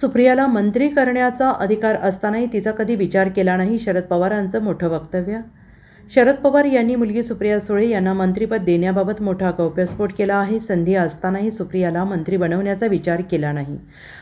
सुप्रियाला मंत्री करण्याचा अधिकार असतानाही तिचा कधी विचार केला नाही शरद पवारांचं मोठं वक्तव्य? शरद पवार यांनी मुलगी सुप्रिया सुळे यांना मंत्रिपद देण्याबाबत मोठा गौप्यस्फोट केला आहे. संधी असतानाही सुप्रियाला मंत्री बनवण्याचा विचार केला नाही.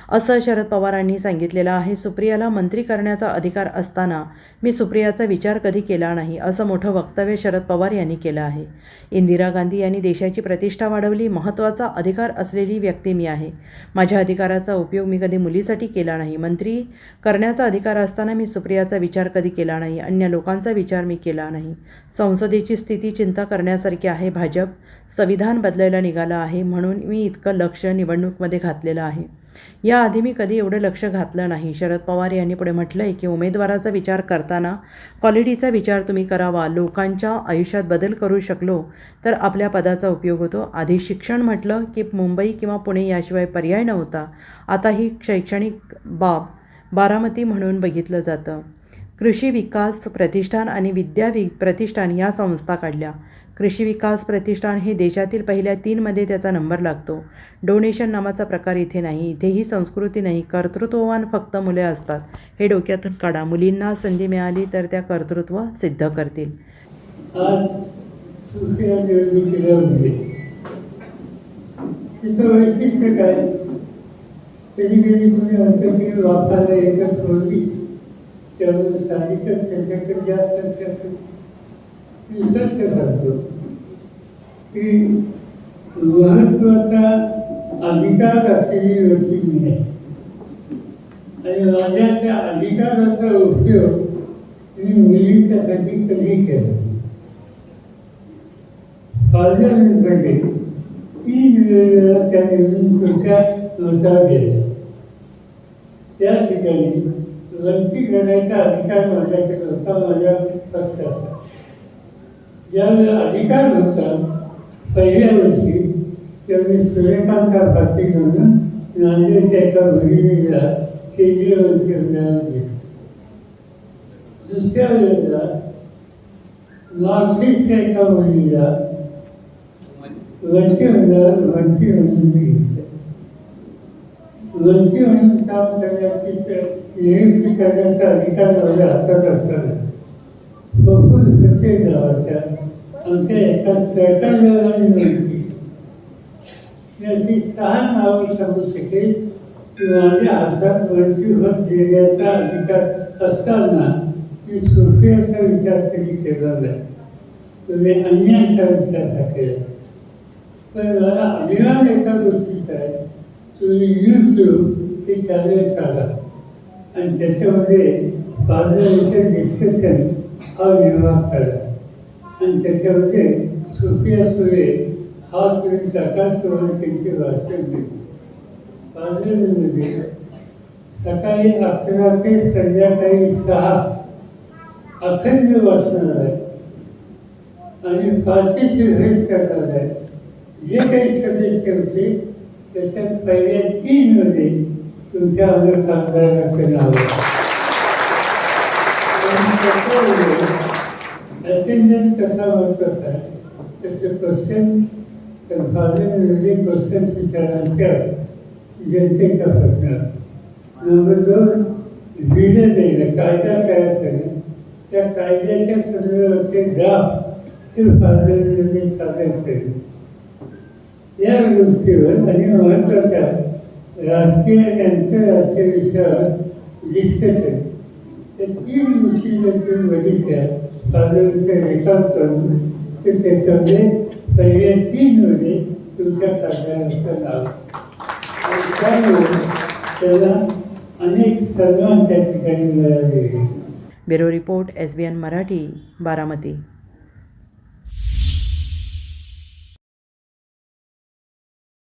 असं शरद पवारांनी सांगितलेलं आहे. सुप्रियाला मंत्री करण्याचा अधिकार असताना मी सुप्रियाचा विचार कधी केला नाही असं मोठं वक्तव्य शरद पवार यांनी केलं आहे. इंदिरा गांधी यांनी देशाची प्रतिष्ठा वाढवली. महत्त्वाचा अधिकार असलेली व्यक्ती मी आहे. माझ्या अधिकाराचा उपयोग मी कधी मुलीसाठी केला नाही. मंत्री करण्याचा अधिकार असताना मी सुप्रियाचा विचार कधी केला नाही. अन्य लोकांचा विचार मी केला नाही. संसदेची स्थिती चिंता करण्यासारखी आहे. भाजप संविधान बदलायला निघालं आहे म्हणून मी इतकं लक्ष निवडणूकमध्ये घातलेलं आहे. याआधी मी कधी एवढं लक्ष घातलं नाही. शरद पवार यांनी पुढे म्हटलं आहे की उमेदवाराचा विचार करताना क्वालिटीचा विचार तुम्ही करावा. लोकांच्या आयुष्यात बदल करू शकलो तर आपल्या पदाचा उपयोग होतो. आधी शिक्षण म्हटलं की मुंबई किंवा पुणे याशिवाय पर्याय नव्हता. आता ही शैक्षणिक बाब बारामती म्हणून बघितलं जातं. कृषी विकास प्रतिष्ठान आणि विद्या वि प्रतिष्ठान या संस्था काढल्या. कृषी विकास प्रतिष्ठान हे देशातील पहिल्या तीनमध्ये त्याचा नंबर लागतो. डोनेशन नावाचा प्रकार इथे नाही. इथे ही संस्कृती नाही. कर्तृत्ववान फक्त मुले असतात. हे डोक्यातून काढा. मुलींना संधी मिळाली तर त्या कर्तृत्व सिद्ध करतील. आज सुप्रिया निवडणुकीला होते त्याच्याकडे जास्त त्याचं करतो की महत्त्वाचा अधिकार असलेली व्यक्ती मी आहे आणि माझ्या त्या अधिकाराचा उपयोग मी मुलीच्यासाठी कधी केला पार्लमेंटमध्ये तीन वेळेला त्या निवडणुकीच्या नोंदा गेल्या त्या ठिकाणी वंचित करण्याचा अधिकार माझ्याकडे होता माझ्या पक्षाचा ज्यावेळेला अधिकार होता पहिल्या वर्षी त्यावेळी सूर्यकांतचा पाठी घेऊन नांदेडच्या एका भगिनीला केंद्रीय मंत्री होण्याला दिसलं दुसऱ्या वेळेला नॉर्थ एका मुलीला वरची मंडळात वरची म्हणून घेतलं वरची म्हणून काम करण्याची नियुक्ती करण्याचा अधिकार माझ्या हातात असताना बघून कसे गावाच्या. आमच्या एका सरकारला नियुक्ती अशी सहा नावं सांगू शकेल की माझ्या हातात वरची भर देण्याचा अधिकार असताना मी सुरक्षेचा विचार कधी केला नाही. तुम्ही अन्यायाचा विचार हा केला पण मला अभिमान एका गोष्टीचा. आहे तो यूट्यूब ते चॅनल काढा आणि त्याच्यामध्ये पार्लमेंटचं डिस्कशन हा निर्माण करा आणि त्याच्यामध्ये सुप्रिया सुरे हा सुरे सरकार त्यांचे भाषण देतो. बाजारामध्ये सकाळी अकरा ते संध्याकाळी सहा अखंड वाचणार आहे. आणि पार्टिसिपेट करणार आहे. जे काही सदस्य होते त्याच्यात पहिल्या तीन मध्ये तुमच्या अंगर कामगारांचं नाव अटेंडन्स कसा महत्त्वाचा आहे त्याचे क्वेश्चन पार्लमेंटमध्ये क्वेश्चन विचारांच्या जनतेचा प्रश्न? नंबर दोन लिहिलं देणं. कायदा करायचं त्या कायद्याच्या संदर्भाचे ड्राफ्ट हे पार्लमेंटमध्ये सादर करणं या गोष्टीवर आणि महत्त्वाच्या राष्ट्रीय आणि आंतरराष्ट्रीय विषयावर डिस्कशन तर तीन गोष्टी जर तुम्ही बघितल्या रेकॉर्ड करून तर त्याच्यामध्ये पहिल्या तीनमध्ये तुमच्या कायद्याचं नाव. आणि त्यामुळे त्याला अनेक सन्मान त्या ठिकाणी मिळाले. Bureau report S B N Marathi Baramati.